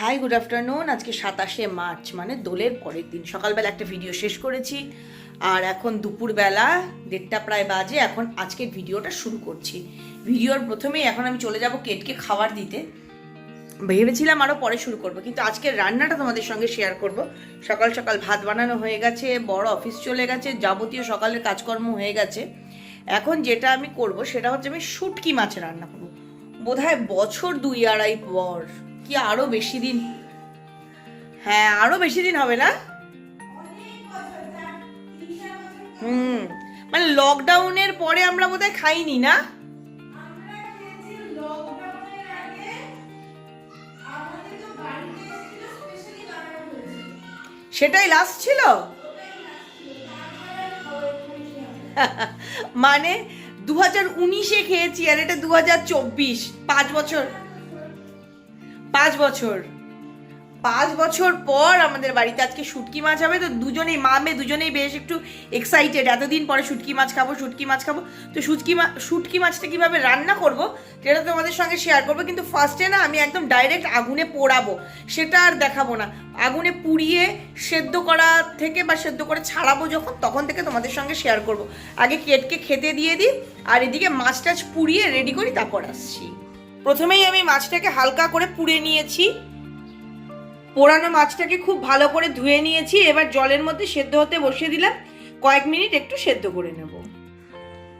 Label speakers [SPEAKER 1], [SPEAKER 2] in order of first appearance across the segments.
[SPEAKER 1] Hi good afternoon আজকে সাতাশে March মানে দোলের পরের দিন। সকালবেলা একটা ভিডিও শেষ করেছি। আর এখন দুপুরবেলা দেড়টা প্রায় বাজে, এখন আজকের ভিডিওটা শুরু করছি। ভিডিওর প্রথমেই এখন আমি চলে যাব কেটকে খাবার দিতে। ভেবেছিলাম আরও পরে শুরু করব, কিন্তু আজকের রান্নাটা তোমাদের সঙ্গে শেয়ার করব। সকাল সকাল ভাত বানানো হয়ে গেছে, বড় অফিস চলে গেছে, যাবতীয় সকালের কাজকর্ম হয়ে গেছে। এখন যেটা আমি করব, সেটা হচ্ছে আমি শুটকি মাছ রান্না করব। বোধহয় বছর দুই আড়াই পর কি আরও বেশি দিন? হ্যাঁ আরও বেশি দিন হবে না? হুম মানে লকডাউনের পরে আমরা বোধহয় খাইনি না? সেটাই লাস্ট ছিল? মানে দু হাজার উনিশে খেয়েছি আর এটা দু হাজার চব্বিশ, পাঁচ বছর। পাঁচ বছর। পাঁচ বছর পর আমাদের বাড়িতে আজকে শুটকি মাছ হবে, তো দুজনেই মা মেয়ে দুজনেই বেশ একটু এক্সাইটেড এতদিন পরে শুটকি মাছ খাব, শুটকি মাছ খাব। তো শুটকি মাছ শুটকি মাছটা কীভাবে রান্না করব, সেটা তোমাদের সঙ্গে শেয়ার করব। কিন্তু ফার্স্টে না আমি একদম ডাইরেক্ট আগুনে পোড়াবো, সেটা আর দেখাবো না। আগুনে পুড়িয়ে সেদ্ধ করা থেকে বা সেদ্ধ করে ছাড়াবো যখন, তখন থেকে তোমাদের সঙ্গে শেয়ার করব। আগে কেটকে খেতে দিয়ে দিই, আর এদিকে মাছ টাছ পুড়িয়ে রেডি করি, তারপর আসছি। প্রথমেই আমি মাছটাকে হালকা করে পুড়ে নিয়েছি। পোড়ানো মাছটাকে খুব ভালো করে ধুয়ে নিয়েছি। এবার জলের মধ্যে সেদ্ধ হতে বসিয়ে দিলাম। কয়েক মিনিট একটু সেদ্ধ করে নেব।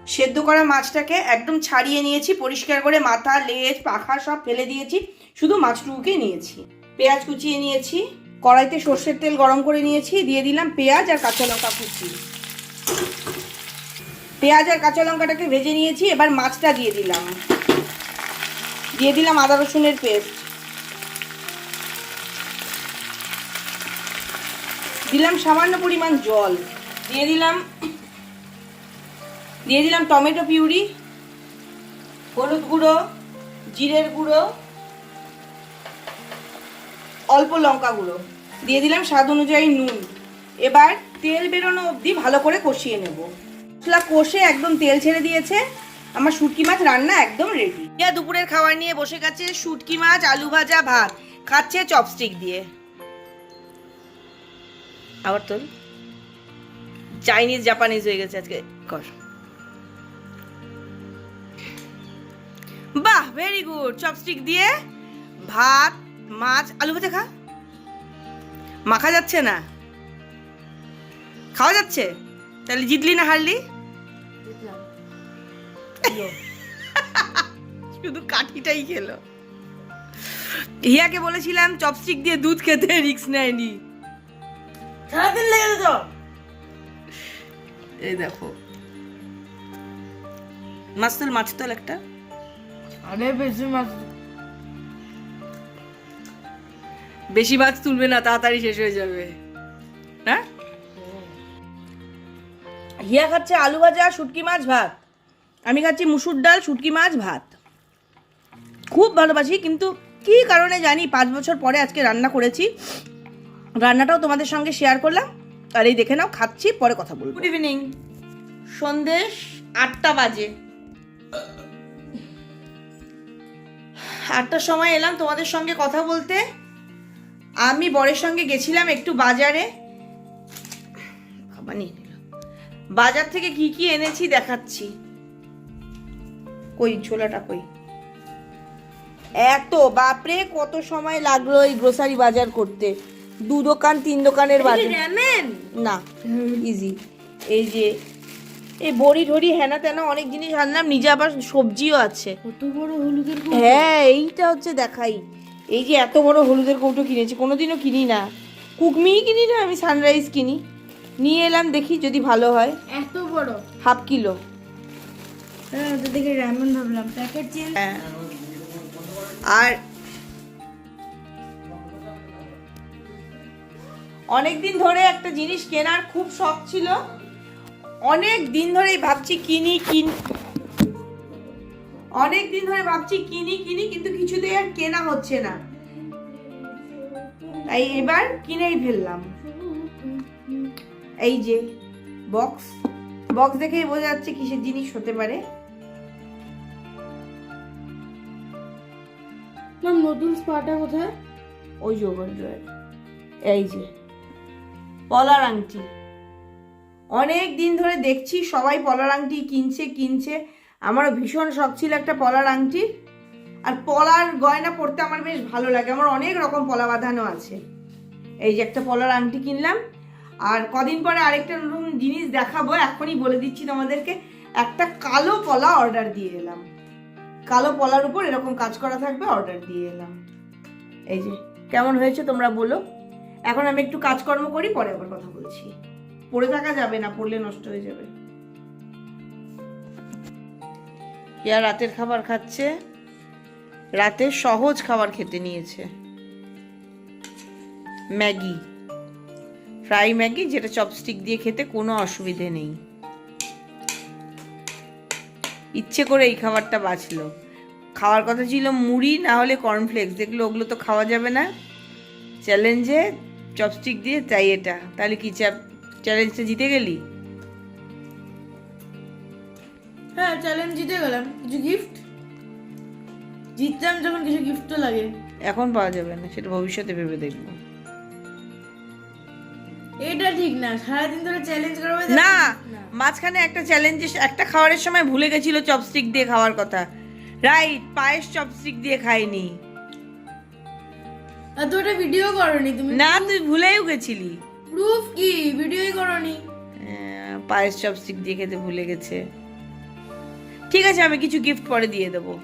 [SPEAKER 1] সেদ্ধ করা মাছটাকে একদম ছাড়িয়ে নিয়েছি। পরিষ্কার করে মাথা, লেজ, পাখা সব ফেলে দিয়েছি। শুধু মাছটুকুকে নিয়েছি। পেঁয়াজ কুচিয়ে নিয়েছি। কড়াইতে সর্ষের তেল গরম করে নিয়েছি। দিয়ে দিলাম পেঁয়াজ আর কাঁচা লঙ্কা কুচি। পেঁয়াজ আর কাঁচা লঙ্কাটাকে ভেজে নিয়েছি। এবার মাছটা দিয়ে দিলাম। দিয়ে দিলাম আদা রসুনের পেস্ট। দিলাম সামান্য পরিমাণ জল। দিয়ে দিলাম দিয়ে দিলাম টমেটো পিউরি, হলুদ গুঁড়ো, জিরের গুঁড়ো, অল্প লঙ্কা গুঁড়ো। দিয়ে দিলাম স্বাদ অনুযায়ী নুন। এবার তেল বেরোনো অবধি ভালো করে কষিয়ে নেব। মশলা কষে একদম তেল ছেড়ে দিয়েছে। আমার শুটকি মাছ রান্না একদম রেডি ইয়া দুপুরের খাবার নিয়ে বসে গেছে শুটকি মাছ, আলু ভাজা, ভাত। খাচ্ছে চপস্টিক দিয়ে। আবার তোর? চাইনিজ জাপানিজ হয়ে গেছে আজকে। কর। বাহ ভেরি গুড চপস্টিক দিয়ে ভাত, মাছ, আলু ভাজা খা। মাখা যাচ্ছে না? খাওয়া যাচ্ছে? তাহলে জিতলি না হারলি? শুধু কাঠিটাই খেলো। হিয়াকে বলেছিলাম চপস্টিক দিয়ে দুধ খেতে রিক্স নেয়নি।
[SPEAKER 2] সারাদিন লেগে তো
[SPEAKER 1] এই দেখো। মাছ তোল মাছ তোল একটা।
[SPEAKER 2] আরে বেশি মাছ।
[SPEAKER 1] বেশি মাছ তুলবে না তাড়াতাড়ি শেষ হয়ে যাবে। হ্যাঁ? হিয়া খাচ্ছে আলু ভাজা শুটকি মাছ ভাত। আমি খাচ্ছি মুসুর ডাল, শুটকি মাছ, ভাত। খুব ভালোবাসি, কিন্তু কি কারণে জানি পাঁচ বছর পরে আজকে রান্না করেছি। রান্নাটাও তোমাদের সঙ্গে শেয়ার করলাম। আর এই দেখে নাও, খাচ্ছি, পরে কথা বলব। গুড ইভিনিং সন্দেশ আটটা বাজে। আটটার সময় এলাম তোমাদের সঙ্গে কথা বলতে। আমি বরের সঙ্গে গেছিলাম একটু বাজারে। বাজার থেকে কি কি এনেছি দেখাচ্ছি। কই ছোলাটা কই? এত বাপরে কত সময় লাগল এই গ্রোসারি বাজার করতে? দু দোকান তিন দোকানের বাজার। না ইজি এই যে এই বড়ি ঢড়ি হেনা তেনা অনেক জিনিস আনলাম নিজে আবার সবজিও আছে।
[SPEAKER 2] কত বড় হলুদের।
[SPEAKER 1] হ্যাঁ এইটা হচ্ছে দেখাই। এই যে এত বড় হলুদের কৌটো কিনেছি কোনোদিনও কিনি না। কুকমিই কিনি না আমি সানরাইজ কিনি। নিয়ে এলাম দেখি যদি ভালো হয়।
[SPEAKER 2] এত বড়?
[SPEAKER 1] Half kilo.
[SPEAKER 2] হ্যাঁ ওটা দেখে ভাবলাম। প্যাকেট চেঞ্জ
[SPEAKER 1] হ্যাঁ। আর অনেক দিন ধরে একটা জিনিস কেনার খুব শখ ছিল। অনেক দিন ধরেই ভাবছি কিনি কিন অনেক দিন ধরে ভাবছি কিনি কিনি কিন্তু কিছুতেই আর কেনা হচ্ছে না। তাই এবার কিনেই ফেললাম। এই যে বক্স বক্স দেখেই বোঝা যাচ্ছে কিসের জিনিস হতে পারে।
[SPEAKER 2] নতুন স্পাটা কোথায়?
[SPEAKER 1] ওই যে ওভার ড্রয়ার এই যে, পলার আংটি। অনেক দিন ধরে দেখছি সবাই পলার আংটি কিনছে কিনছে। আমারও ভীষণ শখ ছিল একটা পলার আংটি। আর পলার গয়না পরতে আমার বেশ ভালো লাগে। আমার অনেক রকম পলা বাঁধানো আছে। এই যে একটা পলার আংটি কিনলাম। আর কদিন পরে আরেকটা নতুন জিনিস দেখাবো, এখনই বলে দিচ্ছি তোমাদেরকে। একটা কালো পলা অর্ডার দিয়ে এলাম। কালো পলার উপর এরকম কাজ করা থাকবে অর্ডার দিয়ে এলাম। এই যে, কেমন হয়েছে তোমরা বলো। এখন আমি একটু কাজকর্ম করি, পরে আবার কথা বলছি। পড়ে থাকা যাবে না, পড়লে নষ্ট হয়ে যাবে। ইয়া রাতের খাবার খাচ্ছে? রাতে সহজ খাবার খেতে নিয়েছে। ম্যাগি। ফ্রাই ম্যাগি, যেটা চপস্টিক দিয়ে খেতে কোনো অসুবিধে নেই। ইচ্ছে করে এই খাবারটা বাঁচলো। খাওয়ার কথা ছিল মুড়ি না হলে কর্নফ্লেক্স দেখল ওগুলো তো খাওয়া যাবে না। চ্যালেঞ্জে চপস্টিক দিয়ে চাই এটা। তাহলে কি চাপ চ্যালেঞ্জটা জিতে গেলি?
[SPEAKER 2] হ্যাঁ চ্যালেঞ্জ জিতে গেলাম। কিছু গিফট জিতলাম যখন কিছু গিফট তো লাগে।
[SPEAKER 1] এখন পাওয়া যাবে না সেটা ভবিষ্যতে ভেবে দেখব।
[SPEAKER 2] এটা ঠিক না সারাদিন ধরে চ্যালেঞ্জ করবে
[SPEAKER 1] না মাঝখানে একটা চ্যালেঞ্জে একটা খাবারের সময় ভুলে গেছিল চপস্টিক দিয়ে খাওয়ার কথা। রাইট পায়েস চপস্টিক দিয়ে খাইনি।
[SPEAKER 2] আর তো ওটা ভিডিও করনি তুমি
[SPEAKER 1] না তুই ভুলেও গেছিলি।
[SPEAKER 2] প্রুফ কি? ভিডিওই করনি।
[SPEAKER 1] আহ, পায়েস চপস্টিক দিয়ে খেতে ভুলে গেছে। ঠিক আছে আমি কিছু গিফট পরে দিয়ে দেবো।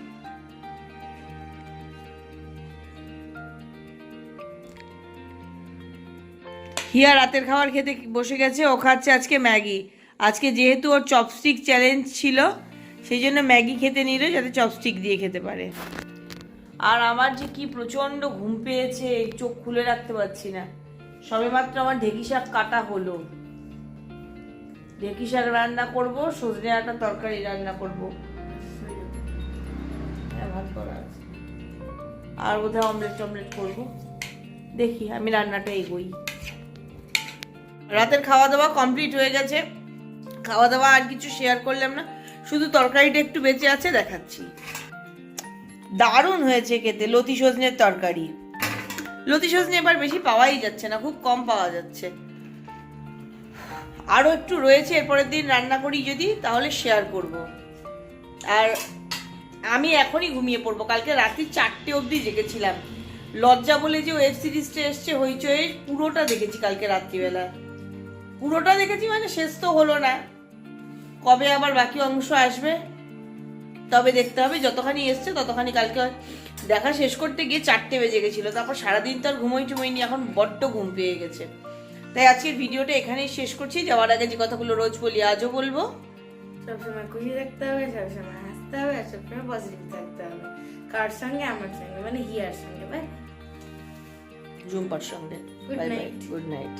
[SPEAKER 1] হিয়া রাতের খাবার খেতে বসে গেছে ও খাচ্ছে আজকে ম্যাগি। আজকে যেহেতু ওর চপস্টিক চ্যালেঞ্জ ছিল সেই জন্য ম্যাগি খেতে নিল যাতে চপস্টিক দিয়ে খেতে পারে। আর আমার যে কি প্রচণ্ড ঘুম পেয়েছে চোখ খুলে রাখতে পারছি না। সবেমাত্র আমার ঢেকি শাক কাটা হলো। ঢেকি শাক রান্না করব সজনে আটা তরকারি রান্না করব। হ্যাঁ, আর বোধহয় অমলেট টমলেট করব। দেখি আমি রান্নাটা এগোই। রাতের খাওয়া দাওয়া কমপ্লিট হয়ে গেছে। খাওয়া দাওয়া আর কিছু শেয়ার করলাম না। শুধু তরকারিটা একটু বেঁচে আছে, দেখাচ্ছি। দারুণ হয়েছে খেতে, লতি সজনের তরকারি। লতি সজনে এবার বেশি পাওয়াই যাচ্ছে না, খুব কম পাওয়া যাচ্ছে। আরও একটু রয়েছে, এরপরের দিন রান্না করি যদি, তাহলে শেয়ার করব। আর আমি এখনই ঘুমিয়ে পড়ব, কালকে রাত্রি চারটে অবধি জেগেছিলাম। লজ্জা বলে যে ওয়েব সিরিজটা এসছে হইচই পুরোটা দেখেছি কালকে রাত্রিবেলা। পুরোটা দেখেছি মানে শেষ তো হলো না। কবে আবার বাকি অংশ আসবে? তবে দেখতে হবে যতখানি এসছে ততখানি কালকে দেখা শেষ করতে গিয়ে চারটে বেজে গেছিল তারপর সারাদিন তো আর ঘুমোই টুমোইনি এখন বড্ড ঘুম পেয়ে গেছে। তাই আজকের ভিডিওটা এখানেই শেষ করছি যাওয়ার আগে যে কথাগুলো রোজ বলি আজও বলব।
[SPEAKER 2] সবসময় খুশি থাকতে হবে সবসময় হাসতে হবে আর সবসময় পজিটিভ থাকতে হবে। কার সঙ্গে? আমার সঙ্গে মানে হিয়ার সঙ্গে বাই।
[SPEAKER 1] জুম্পার সঙ্গে। Bye bye good night